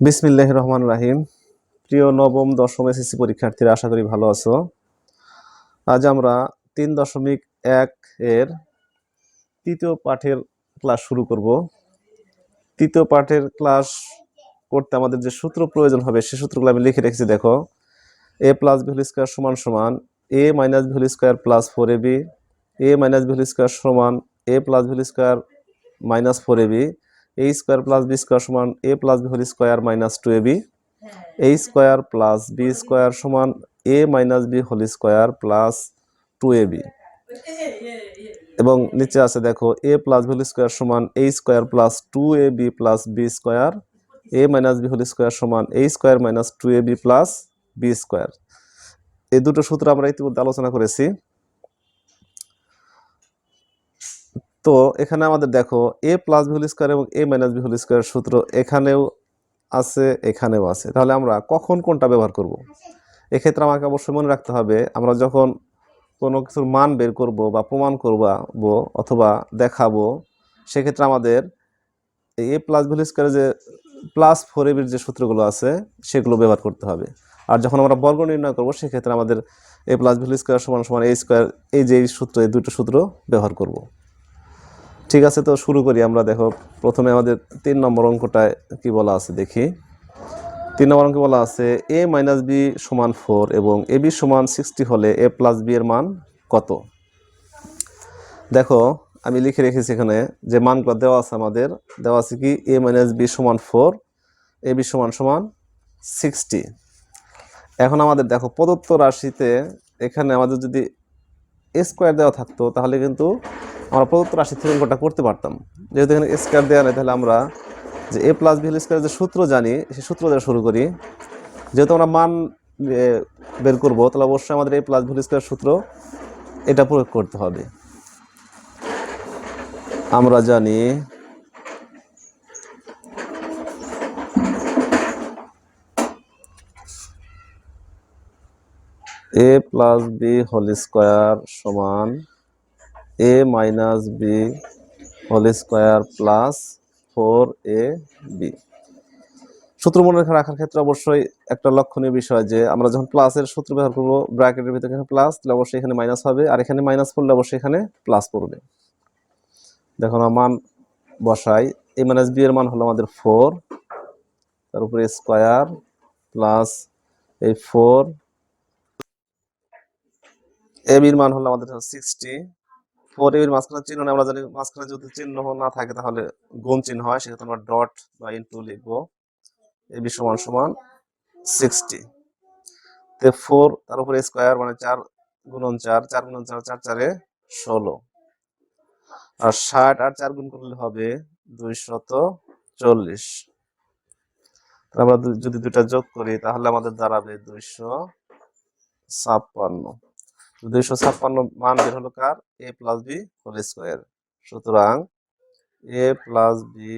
বিসমিল্লাহ রহমান রাহিম। প্রিয় নবম, দশম এসএসসি পরীক্ষার্থীরা, আশা করি ভালো আছো। আজ আমরা তিন দশমিক এক এর তৃতীয় পাঠের ক্লাস শুরু করব। তৃতীয় পাঠের ক্লাস করতে আমাদের যে সূত্র প্রয়োজন হবে, সে সূত্রগুলো আমি লিখে রেখেছি, দেখো। এ প্লাস ভ্যালু স্কোয়ার সমান সমান A minus value square plus four A B, A minus value square সমান A plus value square minus four A B A square plus B square সমান A plus B whole square minus two A B A square plus B square সমান A minus B whole square plus two A B এবং নিচে আছে দেখো A plus V whole square সমান A square plus two A B plus B square A minus B whole square সমান A square minus two A B plus B square এই দুটো সূত্র আমরা ইতিমধ্যে আলোচনা করেছি। তো এখানে আমাদের দেখো A plus B whole square এবং A minus B whole square সূত্র এখানেও আছে এখানেও আছে। তাহলে আমরা কখন কোনটা ব্যবহার করব? এক্ষেত্রে আমাকে অবশ্যই মনে রাখতে হবে, আমরা যখন কোনো কিছুর মান বের করব বা প্রমাণ করব অথবা দেখাবো, সেক্ষেত্রে আমাদের এ প্লাস ভ্যালু স্কোয়ারের যে প্লাস ফোর এবির যে সূত্রগুলো আছে, সেগুলো ব্যবহার করতে হবে। আর যখন আমরা বর্গ নির্ণয় করব, সেক্ষেত্রে আমাদের এ প্লাস ভ্যালু স্কোয়ার সমান সমান এ স্কোয়ার এই যে এই সূত্র, এই দুটো সূত্র ব্যবহার করব। ঠিক আছে, তো শুরু করি আমরা। দেখো, প্রথমে আমাদের তিন নম্বর অঙ্কটায় কি বলা আছে, দেখি। তিন নম্বর অঙ্কে বলা আছে এ মাইনাস বি সমান ফোর এবং এ বি সমান সিক্সটি হলে এ প্লাস বি এর মান কত? দেখো, আমি লিখে রেখেছি এখানে যে মানগুলো দেওয়া আছে আমাদের, দেওয়া আছে কি এ মাইনাস বি সমান ফোর এ বি সমান সমান সিক্সটি এখন আমাদের দেখো, প্রদত্ত রাশিতে এখানে আমাদের যদি স্কোয়ার দেওয়া থাকতো, তাহলে কিন্তু আমরা প্রদত্ত রাশি অঙ্কটা করতে পারতাম। যেহেতু এখানে স্কোয়ার দেওয়া নেই, তাহলে আমরা যে এ প্লাস বি স্কোয়ার যে সূত্র জানি, সেই সূত্র দিয়ে শুরু করি। যেহেতু আমরা মান বের করব, তাহলে অবশ্যই আমাদের এ প্লাস বি স্কোয়ার সূত্র এটা প্রয়োগ করতে হবে। আমরা জানি A plus B whole square সমান A minus B whole square plus four A B সূত্র মনে রেখে রাখার ক্ষেত্রে অবশ্যই একটা লক্ষণীয় বিষয় যে, আমরা যখন প্লাসের সূত্র ব্যবহার করব, ব্র্যাকেটের ভিতরে এখানে প্লাস তাহলে অবশ্যই এখানে মাইনাস হবে, আর এখানে মাইনাস করলে অবশ্যই এখানে প্লাস পড়বে। দেখুন আমরা মান বসাই এ মাইনাস বি এর মান হলো আমাদের ফোর তার উপরে স্কোয়ার প্লাস এই ফোর এ বির মান হলো আমাদের সিক্সটি ফোর মাঝখানে চিহ্ন আমরা জানি মাঝখানে যদি চিহ্ন না থাকে তাহলে গুণ চিহ্ন হয়, সেক্ষেত্রে আমরা ডট বা ইনটু লিখব। এ বি সমান সমান সিক্সটি তে ফোর তার উপরে স্কোয়ার মানে চার গুণন চার চার গুণন চার চার চারে ষোলো। আর ষাট আর চার গুণ করলে হবে দুইশত চল্লিশ। তাহলে আমরা যদি দুইটা যোগ করি, তাহলে আমাদের দাঁড়াবে দুইশো ছাপ্পান্ন। দুইশো ছাপ্পান্ন মান বের হলো কার? A plus B whole square সুতরাং A plus B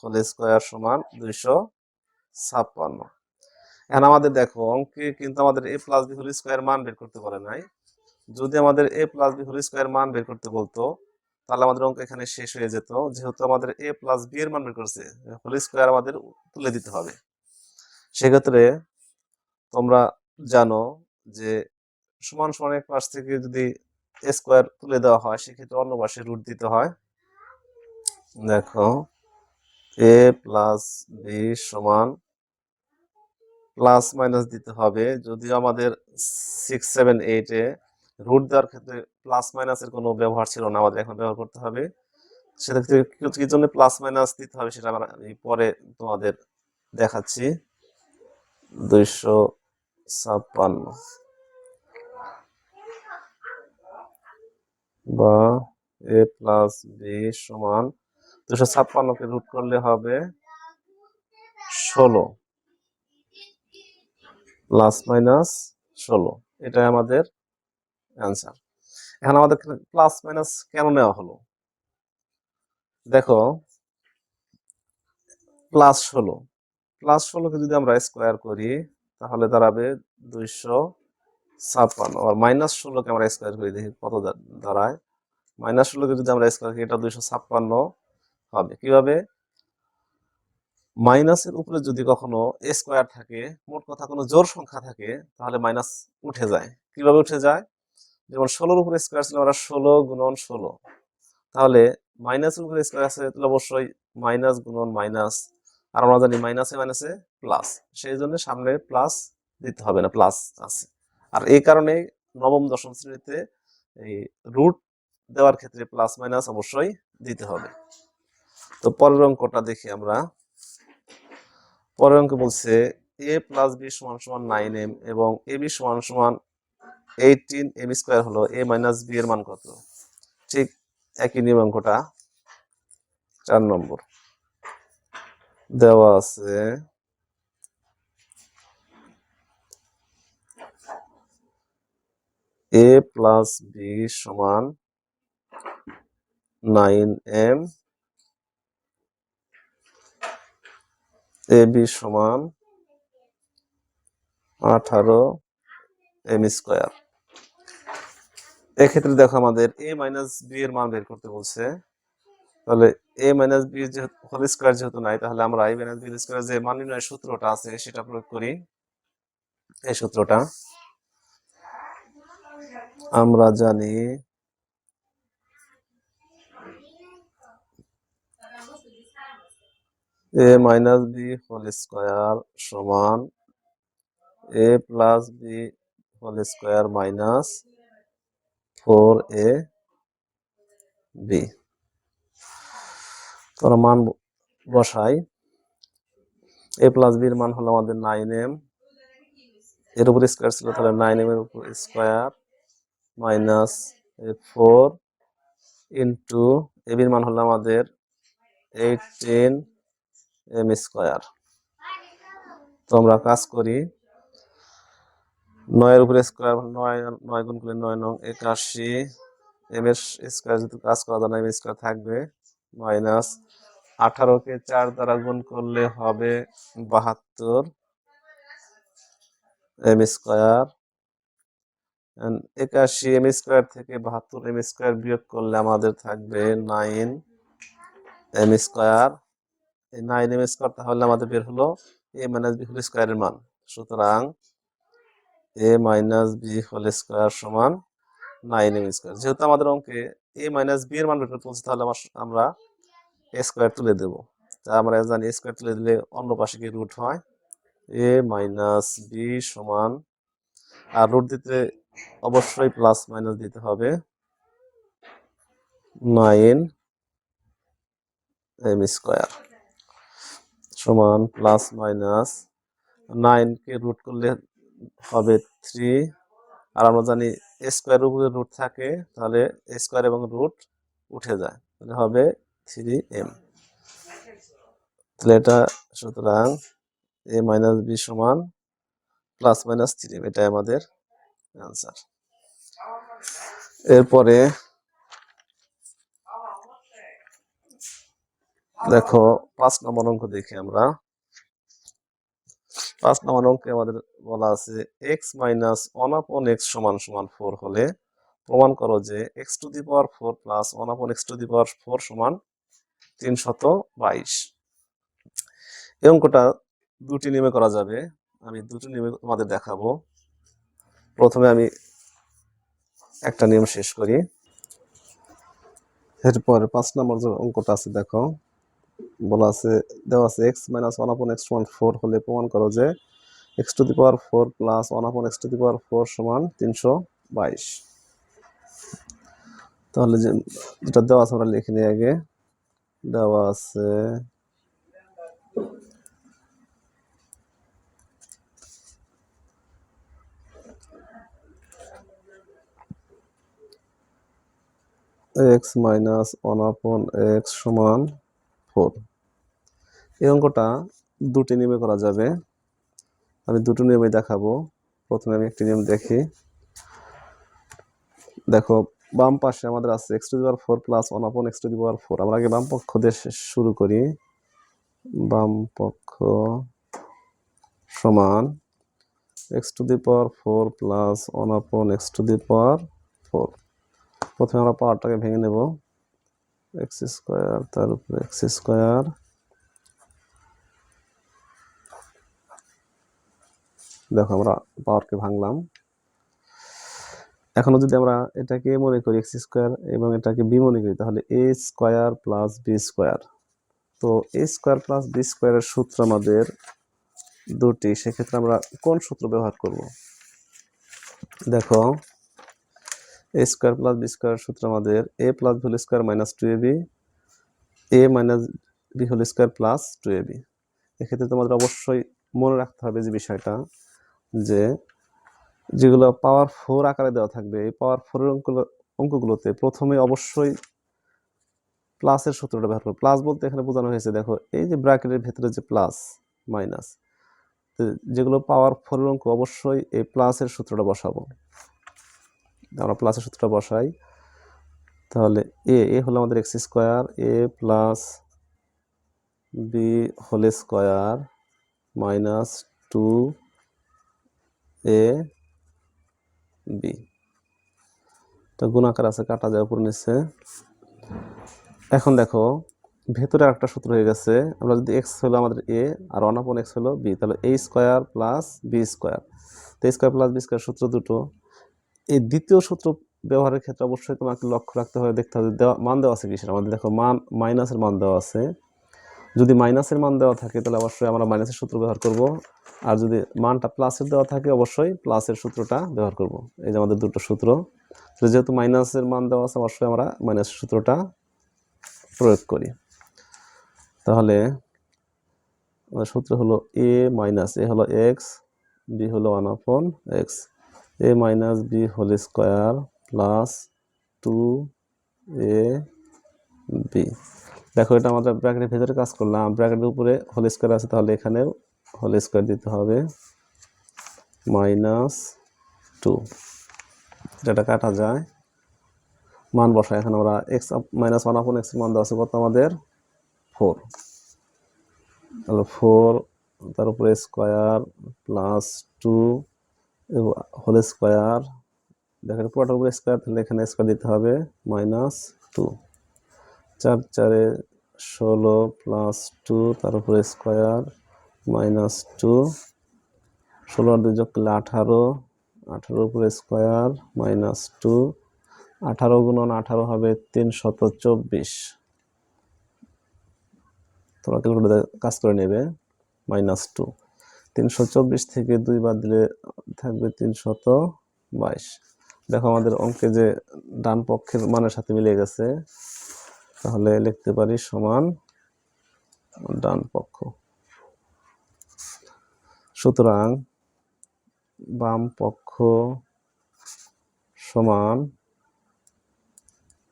whole square সমান দুইশো ছাপ্পান্ন। এখন আমাদের দেখো, অঙ্কে কিন্তু আমাদের A plus B whole square মান বের করতে বলে নাই। যদি আমাদের A plus B whole square মান বের করতে বলতো, তাহলে আমাদের অঙ্ক এখানে শেষ হয়ে যেত। যেহেতু আমাদের এ প্লাস বি এর মান বের করছে হোল স্কোয়ার আমাদের তুলে দিতে হবে। সেক্ষেত্রে তোমরা জানো যে সমান সমান এক পাশ থেকে যদি স্কোয়ার তুলে দেওয়া হয়, সেক্ষেত্রে অন্য পাশে রুট দিতে হয়। দেখো এ প্লাস বি সমান প্লাস মাইনাস দিতে হবে। যদিও আমাদের সিক্স সেভেন এইটে রুট দেওয়ার ক্ষেত্রে প্লাস মাইনাসের কোনো ব্যবহার ছিল না, আমাদের এখন ব্যবহার করতে হবে। সেক্ষেত্রে কি- জন্য প্লাস মাইনাস দিতে হবে সেটা আমরা পরে তোমাদের দেখাচ্ছি। দুইশো ছাপ্পান্ন। বা এ প্লাস বি সমান দুশো ছাপ্পান্নকে রুট করলে হবে ষোলো। প্লাস মাইনাস ষোলো, এটাই আমাদের অ্যান্সার। এখন আমাদের প্লাস মাইনাস কেন নেওয়া হলো? দেখো, প্লাস ষোলো। প্লাস ষোলোকে যদি আমরা স্কোয়ার করি, তাহলে দাঁড়াবে দুইশো ছাপ্পান্ন। আর মাইনাস ষোলোকে আমরা স্কোয়ার করি, দেখি কত দাঁড়ায়। মাইনাস ষোলোকে যদি আমরা স্কোয়ার করি, এটা দুইশো ছাপ্পান্ন হবে। কীভাবে? মাইনাসের উপরে যদি কখনো স্কোয়ার থাকে, মোট কথা কোনো জোর সংখ্যা থাকে, তাহলে মাইনাস উঠে যায়। কীভাবে উঠে যায়? যেমন ষোলোর উপরে স্কোয়ার ছিল আমরা ষোলো গুণন ষোলো। তাহলে মাইনাসের উপরে স্কোয়ার আছে, তাহলে অবশ্যই মাইনাস গুণন মাইনাস। আর আমরা জানি মাইনাসে মাইনাসে প্লাস সেই জন্য সামনে প্লাস দিতে হবে না প্লাস আছে। আর এই কারণে নবম, দশম শ্রেণীতে এই রুট দেওয়ার ক্ষেত্রে প্লাস মাইনাস অবশ্যই দিতে হবে। তো পরের অঙ্কটা দেখি আমরা। পরের অঙ্ক বলছে এ প্লাস বি সমান সমান নাইন এম এবং এ বি সমান সমান এইটিন এম স্কোয়ার হলো এ মাইনাস বি এর মান কত? ঠিক একই নিয়ম অঙ্কটা। চার নম্বর। দেওয়া আছে এ প্লাস বি সমান নাইন এম। এ বি সমান আঠারো এম স্কোয়ার। এক্ষেত্রে দেখো আমাদের এ মাইনাস বি এর মান বের করতে বলছে। তাহলে A minus B whole square যেহেতু নাই, তাহলে আমরা আই মাইনাস বি স্কোয়ার যে মান নির্ণয়ের সূত্রটা আছে সেটা প্রয়োগ করি। এই সূত্রটা। আমরা জানি। A minus B whole square সমান A plus B whole square minus four A B. মান বসাই। এ প্লাস বির মান হলো আমাদের নাইন এম এর উপর স্কোয়ার ছিল তাহলে নাইন এম এর উপর square. Minus four into A বির মান হলো আমাদের এইটিন এম স্কোয়ার। তো আমরা কাজ করি নয়ের উপরে স্কোয়ার নয় নয় গুণ করলে নয় নং একাশি। এম এর স্কোয়ার যদি কাজ করা যায় না, এম স্কোয়ার থাকবে মাইনাস আঠারোকে চার দ্বারা গুণ করলে হবে বাহাত্তর এম স্কোয়ার। একাশি এম স্কোয়ার থেকে বাহাত্তর এম স্কোয়ার বিয়োগ করলে আমাদের থাকবে নাইন এম স্কোয়ার এই নাইন এম স্কোয়ার তাহলে আমাদের বের হলো এ মাইনাস বি হোল স্কোয়ারের মান। সুতরাং A minus B whole square সমান নাইন এম স্কোয়ার যেহেতু আমাদের অঙ্কে এ মাইনাস বি এর মান বের করতে তাহলে আমার- এ স্কোয়ার তুলে দেব। তা আমরা জানি স্কোয়ার তুলে দিলে অন্য পাশে কি রুট হয়। এ মাইনাস বি সমান, আর রুট দিতে অবশ্যই প্লাস মাইনাস দিতে হবে। নাইন এম স্কোয়ার সমান প্লাস মাইনাস নাইনকে রুট করলে হবে থ্রি আর আমরা জানি স্কোয়ার উপরে রুট থাকে, তাহলে স্কোয়ার এবং রুট উঠে যায়। তাহলে হবে থ্রি এম তাহলে এটা সুতরাং এ মাইনাস বি সমান প্লাস মাইনাস থ্রি এটাই আমাদের অ্যান্সার এরপরে দেখো, পাঁচ নম্বর অঙ্ক দেখি আমরা। পাঁচ নম্বর অঙ্কে আমাদের বলা আছে X minus one upon X সমান সমান ফোর হলে প্রমাণ করো যে X to the power four plus one upon X to the power four সমান তিনশত বাইশ। এই অঙ্কটা দুটি নিয়মে করা যাবে। আমি দুটি নিয়মে তোমাদের দেখাবো। প্রথমে আমি একটা নিয়ম শেষ করি। এরপরে পাঁচ নম্বর যে অঙ্কটা আছে, দেখো, বলা আছে, দেওয়া আছে X minus one upon X one four হলে প্রমাণ করো যে X to the power four plus one upon X to the power four সমান তিনশো বাইশ। তাহলে যে যেটা দেওয়া আছে আমরা লিখে নিই আগে। দেওয়া আছে X minus one upon X সমান ফোর এই অঙ্কটা দুটি নিয়মে করা যাবে। আমি দুটো নিয়মে দেখাবো। প্রথমে আমি একটি নিয়ম দেখি। দেখো, বাম পাশে আমাদের আছে X to the power four plus one upon X to the power four আমরা আগে বাম পক্ষ দিয়ে শুরু করি। বাম পক্ষ সমান X to the power four plus one upon X to the power four প্রথমে আমরা পাওয়ারটাকে ভেঙে নেব। এক্স স্কোয়ার তার উপরে এক্স স্কোয়ার দেখো আমরা পাওয়ারকে ভাঙলাম। এখনও যদি আমরা এটাকে মনে করি এক্স স্কোয়ার এবং এটাকে বি মনে করি, তাহলে A square plus B square তো এ স্কোয়ার প্লাস বি স্কোয়ারের সূত্র আমাদের দুটি, সেক্ষেত্রে আমরা কোন সূত্র ব্যবহার করব? দেখো A square plus B square সূত্র আমাদের A plus V whole square minus two A B A minus B whole square plus two A B এক্ষেত্রে তোমাদের অবশ্যই মনে রাখতে হবে যে বিষয়টা যে যেগুলো পাওয়ার ফোর আকারে দেওয়া থাকবে, এই পাওয়ার ফোরের অঙ্কগুলো, অঙ্কগুলোতে প্রথমে অবশ্যই প্লাসের সূত্রটা ব্যবহার করো। প্লাস বলতে এখানে বোঝানো হয়েছে, দেখো এই যে ব্র্যাকেটের ভেতরে যে প্লাস মাইনাস যেগুলো পাওয়ার ফোরের অঙ্ক, অবশ্যই এই প্লাসের সূত্রটা বসাবো। আমরা প্লাসের সূত্রটা বসাই। তাহলে এ এ হলো আমাদের X square A plus B whole square minus two A B তো গুণাকার আছে, কাটা যায় উপর নিচে। এখন দেখো, ভেতরে একটা সূত্র হয়ে গেছে। আমরা যদি এক্স হলো আমাদের এ আর ওয়ান আপন এক্স হলো বি তাহলে A square plus B square তো স্কোয়ার প্লাস বি স্কোয়ার সূত্র দুটো। এই দ্বিতীয় সূত্র ব্যবহারের ক্ষেত্রে অবশ্যই তোমাকে লক্ষ্য রাখতে হবে, দেখতে হবে দেওয়া, মান দেওয়া আছে কিসের? আমাদের দেখো মান, মাইনাসের মান দেওয়া আছে। যদি মাইনাসের মান দেওয়া থাকে তাহলে অবশ্যই আমরা মাইনাসের সূত্র ব্যবহার করব। আর যদি মানটা প্লাসের দেওয়া থাকে অবশ্যই প্লাসের সূত্রটা ব্যবহার করব। এই যে আমাদের দুটো সূত্র। যেহেতু মাইনাসের মান দেওয়া আছে, অবশ্যই আমরা মাইনাসের সূত্রটা প্রয়োগ করি। তাহলে সূত্র হলো এ মাইনাস এ হলো এক্স বি হলো one upon X A minus B whole square plus two A B দেখো, এটা আমরা ব্র্যাকেটের ভেতরে কাজ করলাম। ব্র্যাকেটের উপরে হোল স্কোয়ার আছে, তাহলে এখানেও হোল স্কোয়ার দিতে হবে। মাইনাস টু যেটা কাটা যায়, মান বসায় এখন আমরা এক্স মাইনাস ওয়ান আপন এক্সের মান দেওয়া আছে আমাদের? ফোর তাহলে ফোর তার উপরে square plus two whole square, দেখেন পুরোটার উপরে স্কোয়ার, তাহলে এখানে স্কোয়ার দিতে হবে, মাইনাস টু। চার, চারে ষোলো প্লাস টু, তার উপরে স্কোয়ার, মাইনাস টু। ষোলো আর দুই যোগ করলে আঠারো, আঠারোর উপরে স্কোয়ার, মাইনাস টু। আঠারো গুণন আঠারো হবে তিনশত চব্বিশ। তোমরা ক্যালকুলেটার কাজ করে নেবে, মাইনাস টু। তিনশো চব্বিশ থেকে দুই বাদ দিলে থাকবে তিনশত বাইশ। দেখো আমাদের অঙ্কে যে ডান পক্ষের মানের সাথে মিলে গেছে, তাহলে লিখতে পারি সমান ডান পক্ষ। সুতরাং বাম পক্ষ সমান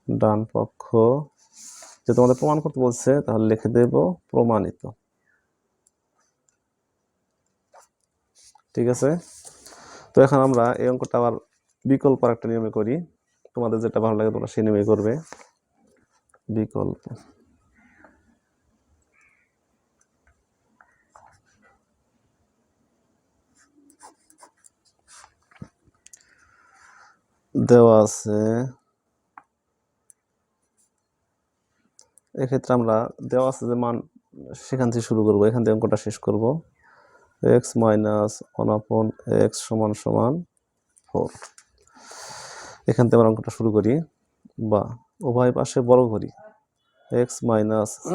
ডান পক্ষ, যে তোমাদের প্রমাণ করতে বলছে, তাহলে লিখে দেব প্রমাণিত। ঠিক আছে? তো এখন আমরা এই অঙ্কটা আবার বিকল্প একটা নিয়মে করি। তোমাদের যেটা ভালো লাগে তোমরা সেই নিয়মে করবে। বিকল্প। দেওয়া আছে। এক্ষেত্রে আমরা দেওয়া আছে যে মান, সেখান থেকে শুরু করব। এখান থেকে অঙ্কটা শেষ করব। X minus one upon X সমান সমান ফোর। এখান থেকে আমরা অঙ্কটা শুরু করি বা উভয় পাশে বড় করি। X minus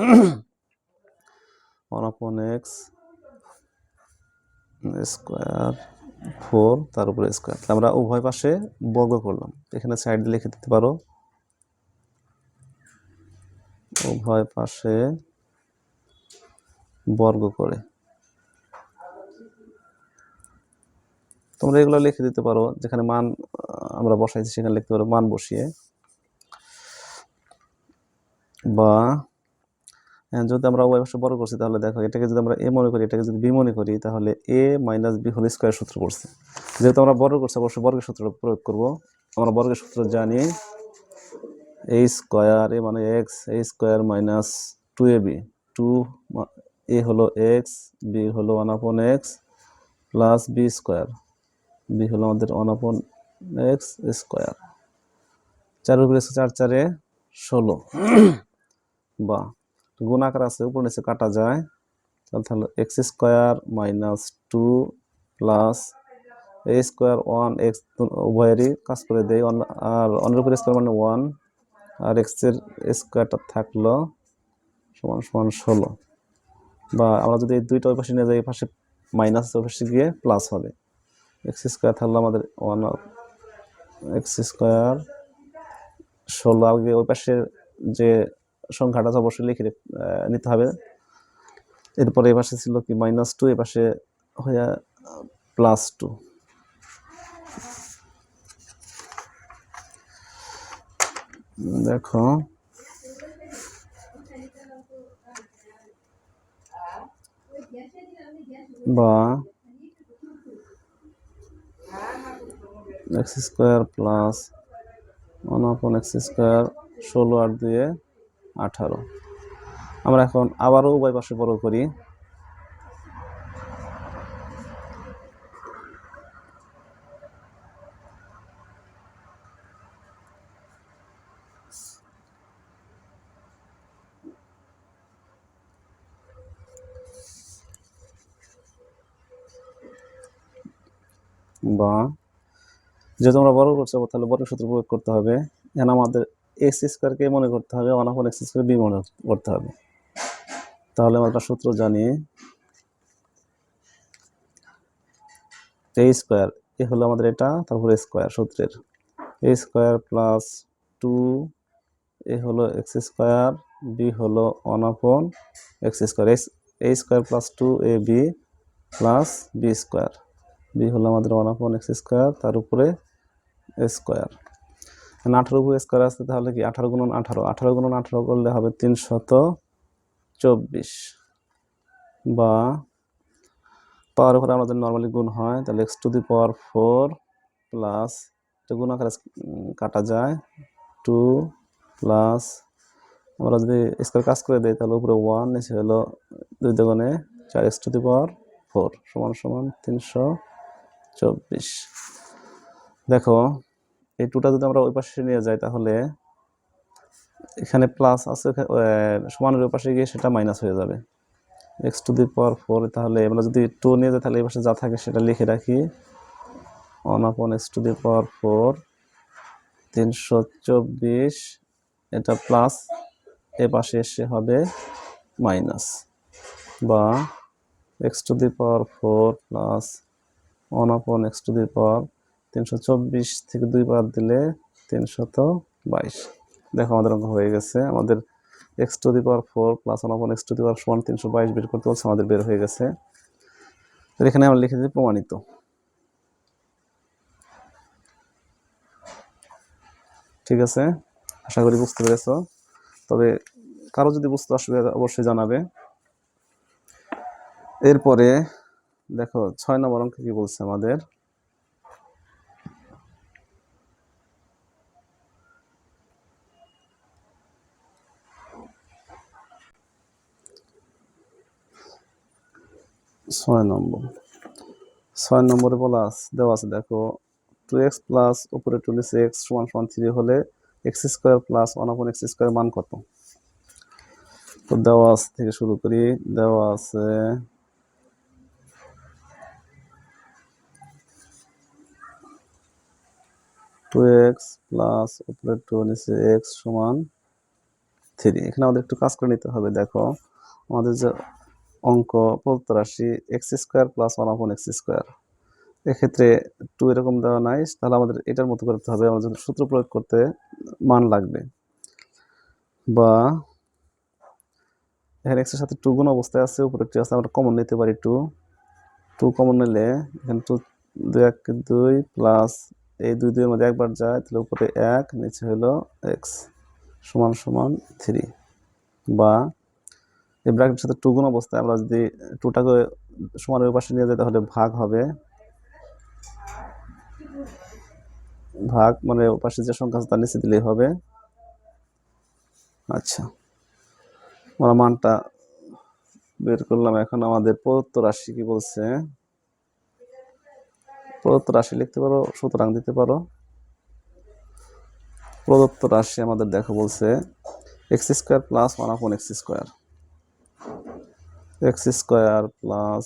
one upon X square four, তার উপরে স্কোয়ার। আমরা উভয় পাশে বর্গ করলাম। এখানে সাইড লিখে দিতে পারো। উভয় পাশে বর্গ করে। তোমরা এগুলো লিখে দিতে পারো যেখানে মান আমরা বসাইছি সেখানে লিখতে পারো মান বসিয়ে। বা হ্যাঁ, যদি আমরা উভয় পাশে বর্গ করছি তাহলে দেখো এটাকে যদি আমরা এ মনে করি এটাকে যদি বি মনে করি তাহলে A minus B whole square সূত্র করছে যেহেতু আমরা বর্গ করছি অবশ্যই বর্গের সূত্র প্রয়োগ করব। আমরা বর্গের সূত্র জানি এ স্কোয়ার এ মানে X A square minus two A B two A হলো এক্স বি হলো one upon X plus B square B হলো আমাদের ওয়ান আপন এক্স স্কোয়ার চার উপরে চার, চারে ষোলো। বা গুণাকার আছে, উপর নিচে কাটা যায়। তাহলে তাহলে X square minus two plus A square one X উভয়েরই কাজ করে দেয় আর অনের উপরে স্কোয়ার মানে ওয়ান আর এক্সের স্কোয়ারটা থাকল সমান সমান ষোলো। বা আমরা যদি এই দুইটা ওই পাশে নিয়ে যাই পাশে মাইনাস ওই পাশে গিয়ে প্লাস হবে। এক্স স্কোয়ার থাকল আমাদের ওয়ান, এক্স স্কোয়ার ষোলো। আগে ওই পাশের যে সংখ্যাটা আছে, অবশ্যই লিখে নিতে হবে। এরপরে এই পাশে ছিল কি মাইনাস টু এ পাশে হয়ে প্লাস টু দেখো। বা X square plus one upon X square ষোলো আর দুয়ে আঠারো। আমরা এখন আবারও উভয় পাশে বড় করি। বা যেহেতু আমরা বড় যাব তাহলে বড় সূত্র প্রয়োগ করতে হবে। এখানে আমাদের এক্স স্কোয়ারকে মনে করতে হবে one upon X square B মনে করতে হবে। তাহলে আমরা একটা সূত্র জানি। এ স্কোয়ার এ হলো আমাদের এটা, তারপরে স্কোয়ার সূত্রের। A square plus two A হলো এক্স স্কোয়ার বি হলো one upon X square X A square plus two A B plus B square B হলো আমাদের ওয়ান আপন এক্স স্কোয়ার তার উপরে স্কোয়ার। আঠারো উপরে স্কোয়ার আসতে তাহলে কি আঠারো গুণন আঠারো? আঠারো গুণন আঠারো করলে হবে তিনশত চব্বিশ। বা পাওয়ার উপরে আমাদের নর্মালি গুণ হয়, তাহলে X to the power four plus এটা গুণ আকারে কাটা যায় টু প্লাস আমরা যদি স্কোয়ার কাজ করে দিই, তাহলে উপরে ওয়ান নিচে হলো দুই দোকানে চার X to the power four সমান সমান তিনশো চব্বিশ। দেখো, এই টুটা যদি আমরা ওই পাশে নিয়ে যাই তাহলে এখানে প্লাস আছে সমানের ওই পাশে গিয়ে সেটা মাইনাস হয়ে যাবে। X to the power four তাহলে আমরা যদি টু নিয়ে যাই তাহলে এই পাশে যা থাকে সেটা লিখে রাখি। One upon X to the power four তিনশো চব্বিশ, এটা প্লাস এ পাশে এসে হবে মাইনাস বা X to the power four plus one upon X to the power তিনশো চব্বিশ থেকে দুই বাদ দিলে তিনশত বাইশ। দেখো আমাদের অঙ্ক হয়ে গেছে। আমাদের X to the power four plus one X to the power সমান তিনশো বাইশ বের করতে বলছে, আমাদের বের হয়ে গেছে। তো এখানে আমরা লিখে দিই প্রমাণিত। ঠিক আছে? আশা করি বুঝতে পেরেছ। তবে কারও যদি বুঝতে অসুবিধা অবশ্যই জানাবে। এরপরে দেখো, ছয় নম্বর অঙ্ক কি বলছে আমাদের? ছয় নম্বর। ছয় নম্বরে বলা দেওয়া আছে, দেখো টু এক্স প্লাস উপরে টু নিচে এক্স সমান সমান থ্রি হলে X square plus one upon X square মান কত? তো দেওয়া আছে থেকে শুরু করি, দেওয়া আছে টু এক্স প্লাস উপরে টু নিচে এক্স সমান থ্রি এখানে আমাদের একটু কাজ করে নিতে হবে, দেখো, আমাদের যে অঙ্ক প্রদত্ত রাশি X square plus one upon X square. এক্ষেত্রে টু এরকম দেওয়া নাই, তাহলে আমাদের এটার মতো করতে হবে, আমাদের সূত্র প্রয়োগ করতে মান লাগবে। বা এখানে এক্সের সাথে টু গুণ অবস্থায় আছে, উপরে একটি আছে, আমরা কমন নিতে পারি টু টু কমন নিলে এখানে টু দুই এক দুই প্লাস এই দুই দুইয়ের মধ্যে একবার যায়, তাহলে উপরে এক, নিচে হলো এক্স সমান সমান থ্রি বা এই ব্র্যাকেটের সাথে টু গুণ অবস্থায় আমরা যদি টুটাকে সমানের ওই পাশে নিয়ে যাই, তাহলে ভাগ হবে। ভাগ মানে পাশে যে সংখ্যা আছে, তার নিচে দিলেই হবে। আচ্ছা আমরা মানটা বের করলাম। এখন আমাদের প্রদত্ত রাশি কি বলছে? প্রদত্ত রাশি লিখতে পারো, সুতরাং দিতে পারো। প্রদত্ত রাশি আমাদের দেখো বলছে X square plus one upon X square X square plus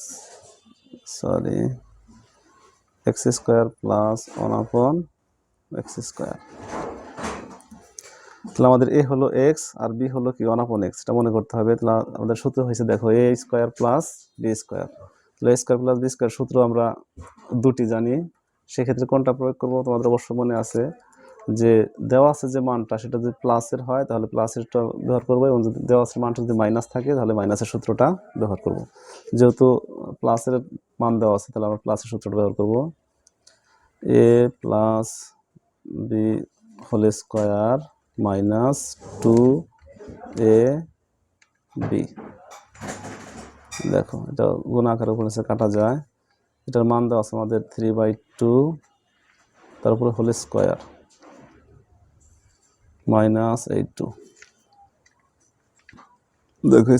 sorry X square plus one upon X square তাহলে আমাদের এ হলো এক্স আর বি হলো কি ওয়ান আপন এক্স এটা মনে করতে হবে। তাহলে আমাদের সূত্র হয়েছে, দেখো A square plus B square তাহলে A square plus B square সূত্র আমরা দুটি জানি। সেক্ষেত্রে কোনটা প্রয়োগ করব? তোমাদের অবশ্য মনে আছে। যে দেওয়া আছে যে মানটা সেটা যদি প্লাসের হয়, তাহলে প্লাসেরটা ব্যবহার করব এবং যদি দেওয়া আছে মানটা যদি মাইনাস থাকে, তাহলে মাইনাসের সূত্রটা ব্যবহার করব। যেহেতু প্লাসের মান দেওয়া আছে, তাহলে আমরা প্লাসের সূত্রটা ব্যবহার করব। A plus B whole square minus two A B. দেখো, এটা গুণ আকারে উপরে কাটা যায়। এটার মান দেওয়া আছে আমাদের থ্রি বাই টু তারপরে whole square. Minus eight two. দেখো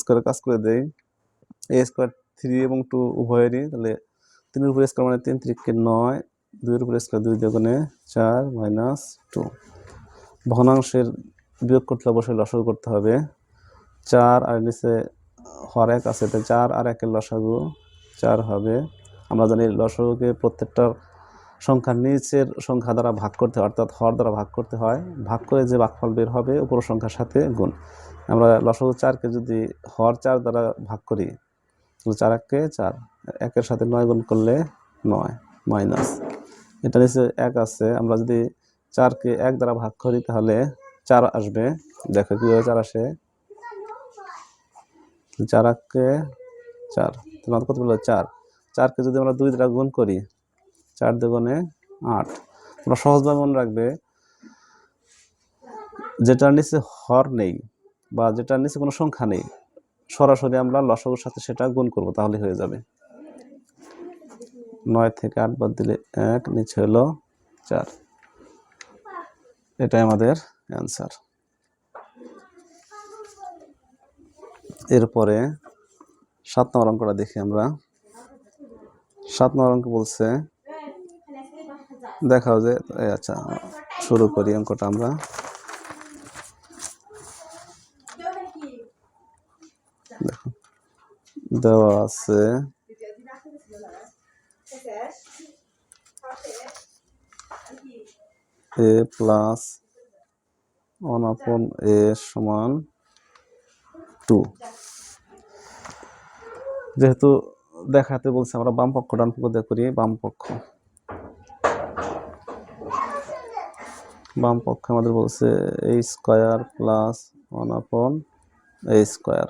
স্কোয়ারে কাজ করে দেই। এ স্কোয়ার থ্রি এবং টু উভয়েরই, তাহলে তিনের উপরে স্কোয়ার মানে তিন তিরিককে নয়। দুইয়ের উপরে স্কোয়ার দুই দোকানে চার মাইনাস টু। ভগ্নাংশের বিয়োগ করতে অবশ্যই লসাগু করতে হবে। চার আর নিচে হর এক আছে, তাই চার আর একের লসাগু চার হবে। আমরা জানি লসাগুকে প্রত্যেকটার সংখ্যার নিচের সংখ্যা দ্বারা ভাগ করতে হয়, অর্থাৎ হর দ্বারা ভাগ করতে হয়। ভাগ করে যে ভাগফল বের হবে উপর সংখ্যার সাথে গুণ। আমরা লসাগু চারকে যদি হর চার দ্বারা ভাগ করি চার এককে চার, একের সাথে নয় গুণ করলে নয়, মাইনাস। এটা নিচে এক আছে, আমরা যদি চারকে এক দ্বারা ভাগ করি, তাহলে চার আসবে। দেখো কীভাবে চার আসে। চার এককে চার আমাদের কত বলল? চার। চারকে যদি আমরা দুই দ্বারা গুণ করি চার দুগুণে আট। আমরা সহজভাবে মনে রাখবে, যেটার নিচে হর নেই বা যেটার নিচে কোনো সংখ্যা নেই, সরাসরি আমরা লসগুর সাথে সেটা গুণ করব তাহলে হয়ে যাবে। নয় থেকে আট বাদ দিলে এক, নিচে হলো চার। এটাই আমাদের অ্যান্সার। এরপরে সাত নম্বর অঙ্কটা দেখি আমরা। সাত নম্বর অঙ্ক বলছে দেখাও যে আচ্ছা শুরু করি অঙ্কটা আমরা। দেখো, দেওয়া আছে। এ প্লাস ওয়ান আপন এ সমান টু। যেহেতু দেখাতে বলছে আমরা বাম পক্ষ, ডান পক্ষ দিয়ে করি, বাম পক্ষ। বাম পক্ষে আমাদের বলছে এ স্কোয়ার প্লাস ওয়ান আপন এ স্কোয়ার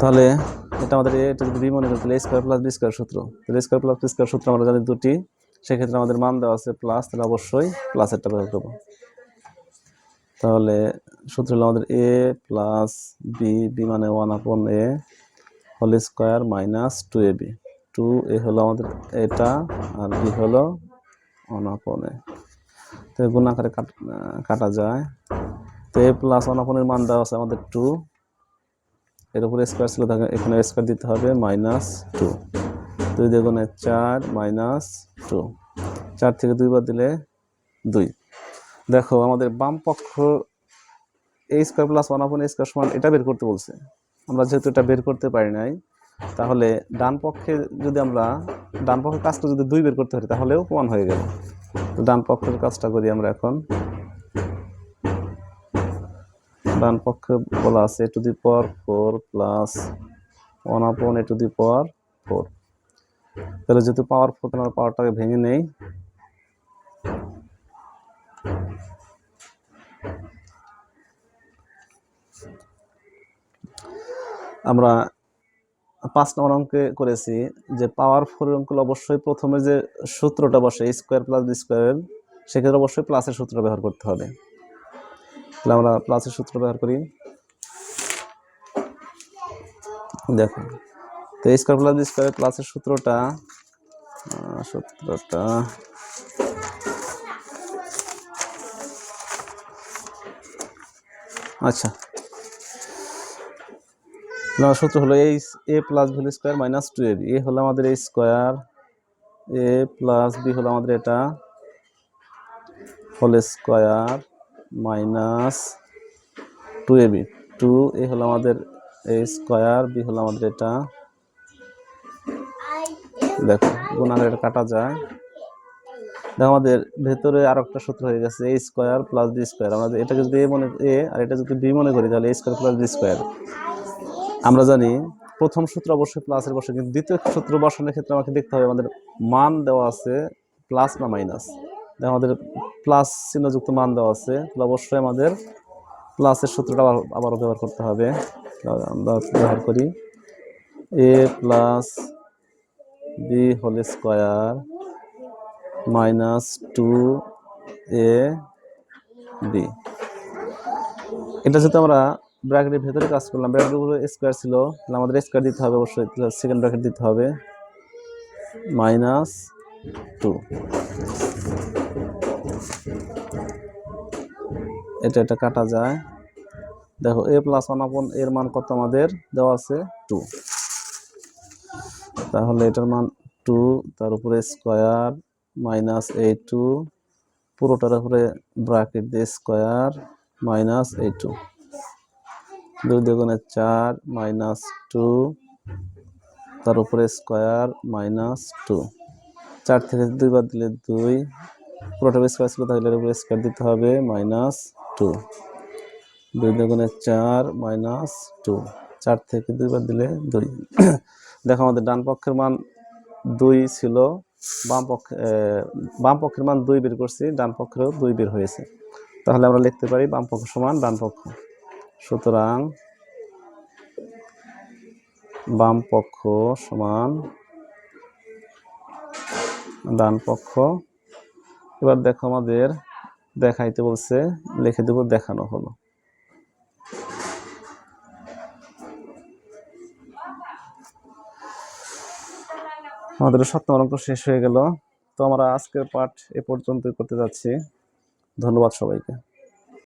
তাহলে এটা আমাদের এটা যদি বি মনে করি, তাহলে A square plus B square সূত্র। তাহলে স্কোয়ার প্লাস বি স্কোয়ার সূত্র আমরা জানি দুটি। সেক্ষেত্রে আমাদের মান দেওয়া আছে প্লাস তাহলে অবশ্যই প্লাসেরটা ব্যবহার করব। তাহলে সূত্র হলো আমাদের এ প্লাস বি বি মানে one upon A whole square minus two A B two A হলো আমাদের এটা, আর বি হলো ওয়ান আপন এ তো গুণ আকারে কাট যায়। তো এ প্লাস ওয়ান আপনের মান দেওয়া আছে আমাদের টু এর উপরে স্কোয়ার ছিল থাকে এখানে স্কোয়ার দিতে হবে মাইনাস টু দুই দ্বিগুণে চার মাইনাস টু চার থেকে দুইবার দিলে দুই। দেখো, আমাদের বাম পক্ষ A square plus one upon square সমান এটা বের করতে বলছে। আমরা যেহেতু এটা বের করতে পারি নাই, তাহলে ডান পক্ষে যদি আমরা ডান পক্ষের কাজটা যদি দুই বের করতে পারি তাহলেও ওয়ান হয়ে গেল। ডান পক্ষের কাজটা করি আমরা এখন। ডান পক্ষে বলা আছে A to the power four plus one upon A to the power four তাহলে যেহেতু পাওয়ার ফোর আমরা পাওয়ারটাকে ভেঙে নেই। আমরা পাঁচ নম্বর অঙ্কে করেছি যে পাওয়ার ফোর অঙ্ক অবশ্যই প্রথমে যে সূত্রটা বসে স্কোয়ার প্লাস স্কোয়ার সেক্ষেত্রে অবশ্যই প্লাসের সূত্র ব্যবহার করতে হবে। তাহলে আমরা প্লাসের সূত্র ব্যবহার করি। দেখো, তো স্কোয়ার প্লাস স্কোয়ার প্লাসের সূত্রটা সূত্রটা আচ্ছা সূত্র হলো এই A plus value square minus two A B A হলো আমাদের এই স্কোয়ার এ প্লাস বি হলো আমাদের এটা whole square minus two A B two A হলো আমাদের এ স্কোয়ার বি হলো আমাদের এটা। দেখো গুণাকার এটা কাটা যায়। দেখো, আমাদের ভেতরে আর একটা সূত্র হয়ে গেছে A square plus B square আমরা এটা যদি এ মনে এ আর এটা যদি বি মনে করি, তাহলে A square plus B square আমরা জানি প্রথম সূত্র অবশ্যই প্লাসের বসে, কিন্তু দ্বিতীয় সূত্র বসানোর ক্ষেত্রে আমাকে দেখতে হবে, আমাদের মান দেওয়া আছে প্লাস না মাইনাস আমাদের প্লাস চিহ্নযুক্ত মান দেওয়া আছে, তাহলে অবশ্যই আমাদের প্লাসের সূত্রটা আবার, আবারও ব্যবহার করতে হবে। আমরা ব্যবহার করি A plus B whole square minus two A B এটা যেহেতু আমরা ব্র্যাকেটের ভেতরে কাজ করলাম। ব্র্যাকেটের উপরে স্কোয়ার ছিল। তাহলে আমাদের স্কোয়ার দিতে হবে অবশ্যই। সেকেন্ড ব্র্যাকেট দিতে হবে। মাইনাস টু এটা এটা কাটা যায়। দেখো এ প্লাস ওয়ান আপন এর মান কত আমাদের? দেওয়া আছে টু তাহলে এটার মান টু তার উপরে স্কোয়ার মাইনাস এই টু পুরোটার উপরে ব্র্যাকেট দিয়ে স্কোয়ার মাইনাস এই টু দুই দুগুণে চার মাইনাস টু তার উপরে স্কোয়ার মাইনাস টু চার থেকে দুইবার দিলে দুই, পুরোটা স্কোয়ার ছিল, তাহলে উপরে স্কোয়ার দিতে হবে মাইনাস টু দুই দুগুণে চার মাইনাস টু চার থেকে দুইবার দিলে দুই। দেখো আমাদের ডান পক্ষের মান দুই ছিল, বাম পক্ষে বাম পক্ষের মান দুই বের করছি, ডান পক্ষেরও দুই বের হয়েছে। তাহলে আমরা লিখতে পারি বাম পক্ষ সমান ডান পক্ষ। সুতরাং বাম পক্ষ সমান ডান পক্ষ। এবার দেখো আমাদের দেখাইতে বলছে, লিখে দেবো, দেখানো হলো। আমাদের সপ্তম অঙ্ক শেষ হয়ে গেল। তো আমরা আজকের পাঠ এ পর্যন্তই করতে যাচ্ছি। ধন্যবাদ সবাইকে।